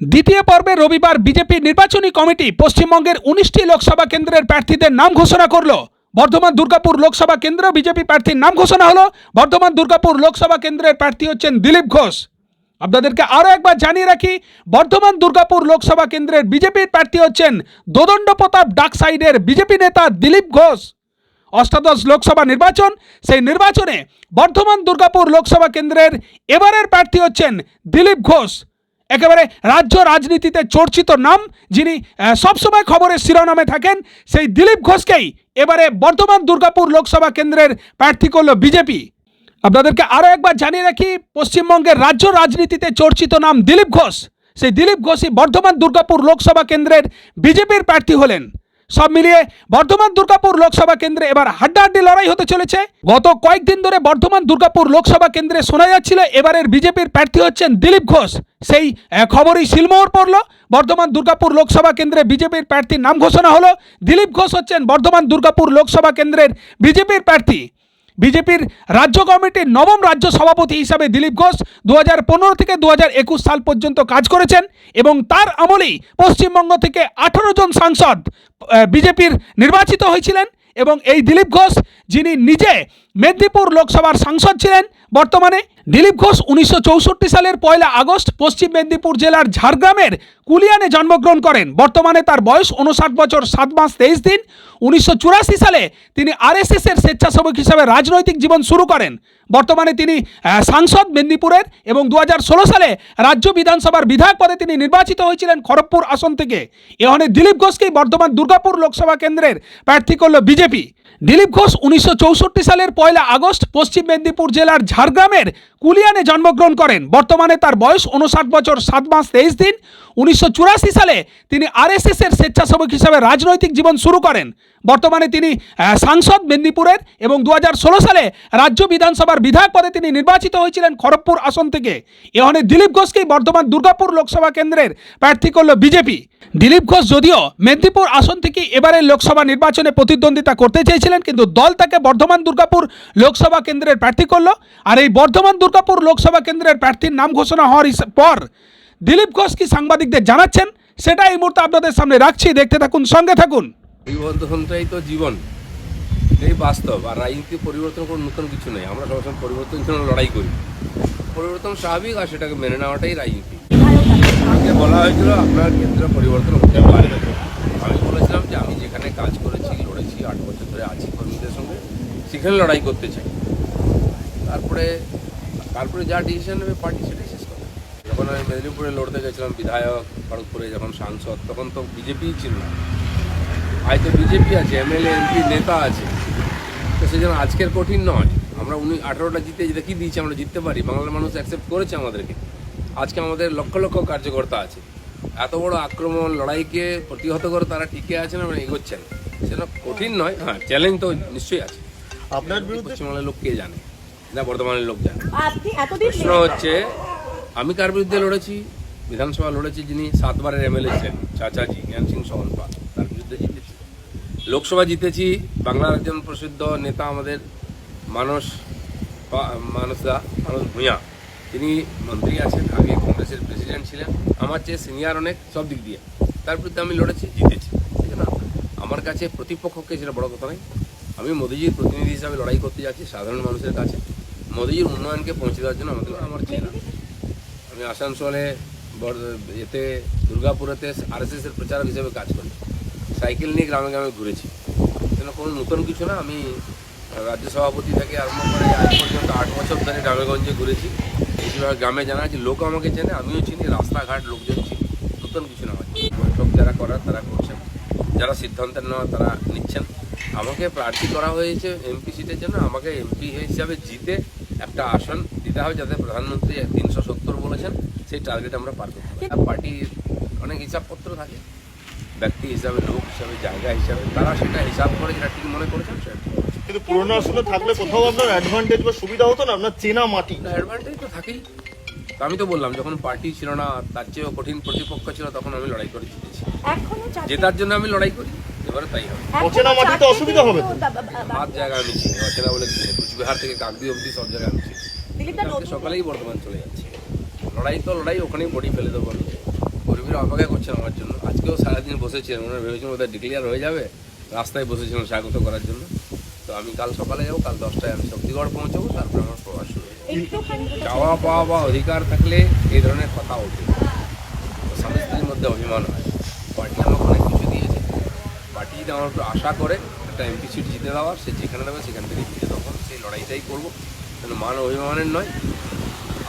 দ্বিতীয় পর্বে রবিবার বিজেপি নির্বাচনী কমিটি পশ্চিমবঙ্গের উনিশটি লোকসভা কেন্দ্রের প্রার্থীদের নাম ঘোষণা করল। বর্ধমান দুর্গাপুর লোকসভা কেন্দ্র বিজেপি প্রার্থীর নাম ঘোষণা হলো। বর্ধমান দুর্গাপুর লোকসভা কেন্দ্রের প্রার্থী হচ্ছেন দিলীপ ঘোষ। আপনাদেরকে আরও একবার জানিয়ে রাখি, বর্ধমান দুর্গাপুর লোকসভা কেন্দ্রের বিজেপির প্রার্থী হচ্ছেন দোদণ্ড প্রতাপ ডাক সাইডের বিজেপি নেতা দিলীপ ঘোষ। অষ্টাদশ লোকসভা নির্বাচন, সেই নির্বাচনে বর্ধমান দুর্গাপুর লোকসভা কেন্দ্রের এবারের প্রার্থী হচ্ছেন দিলীপ ঘোষ। একেবারে রাজ্য রাজনীতিতে চর্চিত নাম, যিনি সবসময় খবরের শিরোনামে থাকেন, সেই দিলীপ ঘোষকেই এবারে বর্ধমান দুর্গাপুর লোকসভা কেন্দ্রের প্রার্থী করল বিজেপি। আপনাদেরকে আরও একবার জানিয়ে রাখি, পশ্চিমবঙ্গের রাজ্য রাজনীতিতে চর্চিত নাম দিলীপ ঘোষ। সেই দিলীপ ঘোষই বর্ধমান দুর্গাপুর লোকসভা কেন্দ্রের বিজেপির প্রার্থী হলেন। সব মিলিয়ে বর্ধমান দুর্গাপুর লোকসভা কেন্দ্রে এবার হাড্ডাহাড্ডি লড়াই হতে চলেছে। গত কয়েকদিন ধরে বর্ধমান দুর্গাপুর লোকসভা কেন্দ্রে শোনা যাচ্ছিল, এবারের বিজেপির প্রার্থী হচ্ছেন দিলীপ ঘোষ। সেই খবরই শিলমোহর পড়ল। বর্ধমান দুর্গাপুর লোকসভা কেন্দ্রে বিজেপির প্রার্থীর নাম ঘোষণা হলো। দিলীপ ঘোষ হচ্ছেন বর্ধমান দুর্গাপুর লোকসভা কেন্দ্রের বিজেপির প্রার্থী। বিজেপির রাজ্য কমিটির নবম রাজ্য সভাপতি হিসাবে দিলীপ ঘোষ দু হাজার পনেরো থেকে দু একুশ সাল পর্যন্ত কাজ করেছেন এবং তার আমলেই পশ্চিমবঙ্গ থেকে আঠারো জন সাংসদ বিজেপির নির্বাচিত হয়েছিলেন এবং এই দিলীপ ঘোষ যিনি নিজে মেদিনীপুর লোকসভার সাংসদ ছিলেন, বর্তমানে দিলীপ ঘোষ উনিশশো চৌষট্টি সালের পয়লা আগস্ট পশ্চিম মেদিনীপুর জেলার ঝাড়গ্রামের কুলিয়ানে জন্মগ্রহণ করেন। বর্তমানে তার বয়স উনষাট বছর, সাত মাস, তেইশ দিন। উনিশশো চুরাশি সালে তিনি আরএসএস এর স্বেচ্ছাসেবক হিসাবে রাজনৈতিক জীবন শুরু করেন। বর্তমানে তিনি সাংসদ মেদিনীপুরের এবং দু হাজার ষোলো সালে রাজ্য বিধানসভার বিধায়ক পদে তিনি নির্বাচিত হয়েছিলেন খড়গপুর আসন থেকে। এখানে দিলীপ ঘোষকেই বর্তমান দুর্গাপুর লোকসভা কেন্দ্রের প্রার্থী করল বিজেপি। দিলীপ ঘোষ উনিশশো চৌষট্টি সালের পয়লা আগস্ট পশ্চিম মেদিনীপুর জেলার ঝাড়গ্রামের কুলিয়ানে জন্মগ্রহণ করেন। বর্তমানে তার বয়স উনষাট বছর সাত মাস তেইশ দিন। উনিশশো চুরাশি সালে তিনি আরএসএস এর স্বেচ্ছাসেবক হিসাবে রাজনৈতিক জীবন শুরু করেন। বর্তমানে তিনি সাংসদ মেদিনীপুরের এবং দু হাজার ষোলো সালে রাজ্য বিধানসভার বিধায়ক পদে তিনি নির্বাচিত হয়েছিলেন খড়গপুর আসন থেকে। এখানে দিলীপ ঘোষকেই বর্তমান দুর্গাপুর লোকসভা কেন্দ্রের প্রার্থী করল বিজেপি। দিলীপ ঘোষ যদিও মেদিনীপুর আসন থেকে এবারের লোকসভা নির্বাচনে প্রতিদ্বন্দ্বিতা করতে চেয়েছিলেন, কিন্তু দল তাকে বর্ধমান দুর্গাপুর লোকসভা কেন্দ্রের প্রার্থী করল। আর এই বর্ধমান দুর্গাপুর লোকসভা কেন্দ্রের প্রার্থীর নাম ঘোষণা হওয়ার পর দিলীপ ঘোষ কি সাংবাদিকদের জানাচ্ছেন? সেটা এই মুহূর্তে আপনাদের সামনে রাখছি। দেখতে থাকুন, সঙ্গে থাকুন। এই তো জীবন। এই বাস্তব। আর রাজনীতি পরিবর্তন কোনো নতুন কিছু নেই। আমরা সবসময় পরিবর্তন জন্য লড়াই করি। পরিবর্তন স্বাভাবিক আর সেটাকে মেনে নেওয়াটাই রাজনীতি। আমাকে বলা হয়েছিল আপনার কেন্দ্র পরিবর্তন হতে পারে। আমি বলেছিলাম যে আমি যেখানে কাজ করেছি, লড়েছি, আট বছর ধরে আছি কর্মীদের সঙ্গে, সেখানে লড়াই করতে চাই। তারপরে তারপরে যা ডিসিশন নেবে পার্টি সেটাই যখন আমি মেদিনীপুরে লড়তে গেছিলাম বিধায়ক খড়গপুরে যখন সাংসদ তখন তো বিজেপিই ছিল না। হয়তো বিজেপি আছে এমএলএ এমপি নেতা আছে। তো সেজন্য আজকের কঠিন নয়। আমরা উনি আঠারোটা জিতে দেখিয়ে দিয়েছি আমরা জিততে পারি। বাংলার মানুষ অ্যাকসেপ্ট করেছে আমাদেরকে। আজকে আমাদের লক্ষ লক্ষ কার্যকর্তা আছে। এত বড় আক্রমণ লড়াইকে প্রতিহত করে তারা টিকে আছেন এবং এগোচ্ছেন সেটা কঠিন নয়। হ্যাঁ চ্যালেঞ্জ তো নিশ্চয়ই আছে। আপনার বিরুদ্ধে পশ্চিমবাংলার লোক কে জানে? না বর্ধমানের লোক জানে। প্রশ্ন হচ্ছে আমি কার বিরুদ্ধে লড়েছি? বিধানসভা লড়েছি যিনি সাতবারের এমএলএ ছিলেন চাচাজি জ্ঞান সিং সোহন পাল তার বিরুদ্ধে জিতেছি। লোকসভা জিতেছি, বাংলার একজন প্রসিদ্ধ নেতা আমাদের মানস পা- মানস ভূঁইয়া। তিনি মন্ত্রী আছেন, আগে কংগ্রেসের প্রেসিডেন্ট ছিলেন। আমার চেয়ে সিনিয়র অনেক, সব দিক দিয়ে। তার বিরুদ্ধে আমি লড়েছি, জিতেছি। ঠিক না? আমার কাছে প্রতিপক্ষকে সেটা বড় কথা নয়। আমি মোদিজির প্রতিনিধি হিসাবে লড়াই করতে যাচ্ছি, সাধারণ মানুষের কাছে। মোদিজির উন্নয়নকে পৌঁছে দেওয়ার জন্য আমাদের আমার চেনা আমি আসানসোলে এতে দুর্গাপুরেতে আরএসএস এর প্রচারক হিসেবে কাজ করি। সাইকেল নিয়ে গ্রামে গ্রামে ঘুরেছি। যেন কোনো নতুন কিছু না, আমি রাজ্য সভাপতি থেকে আরম্ভ করে আজ পর্যন্ত আট বছর ধরে গ্রামেগঞ্জে ঘুরেছি। বেশিরভাগ গ্রামে জানা আছে, লোক আমাকে চেনে, আমিও চিনি, রাস্তাঘাট, লোকজন চিনি। নতুন কিছু না হয়। বৈঠক যারা করার, তারা করছেন। যারা সিদ্ধান্ত নেওয়া তারা নিচ্ছেন। আমাকে প্রার্থী করা হয়েছে এমপি সিটের জন্য। আমাকে এমপি হিসাবে জিতে একটা আসন দিতে হবে যাতে প্রধানমন্ত্রী তিনশো সত্তর বলেছেন। সেই টার্গেট আমরা পার করতে পারি। আর পার্টির অনেক হিসাবপত্র থাকে। ব্যক্তি হিসাবে লোক হিসাবে জায়গা হিসাবে। তারা সেটা হিসাব করে যেটা ঠিক মনে করেছেন সেটা কিন্তু পুরোনো আসলে থাকলে কোথাও আপনার অ্যাডভান্টেজ বা সুবিধা হতো না? আপনার চেনা মাটি। অ্যাডভান্টেজ তো থাকেই। তো আমি তো বললাম যখন পার্টি ছিল না তার চেয়েও কঠিন প্রতিপক্ষ ছিল তখন আমি লড়াই করে জিতেছি। জেতার জন্য আমি লড়াই করি এবারে তাই হবে। এখনও অচেনা মাটিতে অসুবিধা হবে তো? কিন্তু বা- বা- বা- পাঁচ জায়গায় আমি চিনি অচেনা বলে কুচবিহার থেকে কাকদি অবধি সব জায়গায় আমি চিনি সকালেই বর্ধমান চলে যাচ্ছে। লড়াই তো লড়াই ওখানেই বডি ফেলে দেবো আমি। ওই অপেক্ষা করছেন আমার জন্য। আজকেও সারাদিন বসেছিলেন ওনারা ভেবেছেন ওদের ডিক্লিয়ার হয়ে যাবে। রাস্তায় বসেছিলেন স্বাগত করার জন্য। তো আমি কাল সকালে যাব কাল দশটায় আমি শক্তিগড় পৌঁছাবো তারপর আমার প্রবাস শুরু। চাওয়া পাওয়া বা অধিকার থাকলে এই ধরনের কথা ওঠে। স্বামী মধ্যে অভিমান হয়। পার্টি আমাকে অনেক কিছু দিয়েছে। পার্টি যদি আমার একটু আশা করে, একটা এমপি সিট জিতে দেওয়ার সে যেখানে দেবে সেখান থেকে জিতে তখন সেই লড়াইটাই করব। কিন্তু মান অভিমানের নয়।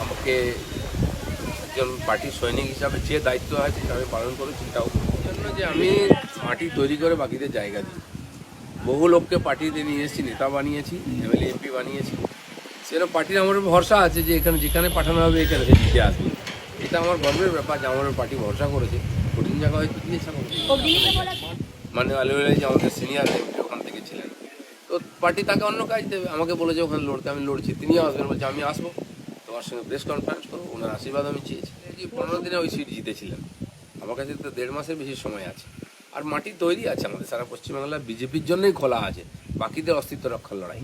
আমাকে একজন পার্টির সৈনিক হিসাবে যে দায়িত্ব আছে সেটা আমি পালন করেছি চিন্তাও জন্য যে আমি মাটি তৈরি করে বাকিদের জায়গা দিই। বহু লোককে পার্টিতে নিয়ে এসেছি, নেতা বানিয়েছি, এমএলএ এমপি বানিয়েছি। সেরকম পার্টির আমার ভরসা আছে যে এখানে যেখানে পাঠানো হবে এখানে সে আসবে। এটা আমার গর্বের ব্যাপার যে আমার পার্টি ভরসা করেছে। কঠিন জায়গা হয়তো মানে আলুয়ালি যে আমাদের সিনিয়র ওখান থেকে ছিলেন। তো পার্টি তাকে অন্য কাজ দেবে। আমাকে বলেছে ওখানে লড়তে, আমি লড়ছি। তিনিও আসবেন, বলছে আমি আসব। তোমার সঙ্গে প্রেস কনফারেন্স করব, ওনার আশীর্বাদ আমি চেয়েছি। যে পনেরো দিনে ওই সিট জিতেছিলেন। আমার কাছে তো দেড় মাসের বেশি সময় আছে। আর মাটি তৈরি আছে আমাদের, সারা পশ্চিমবাংলা বিজেপির জন্যই খোলা আছে। বাকিদের অস্তিত্ব রক্ষার লড়াই।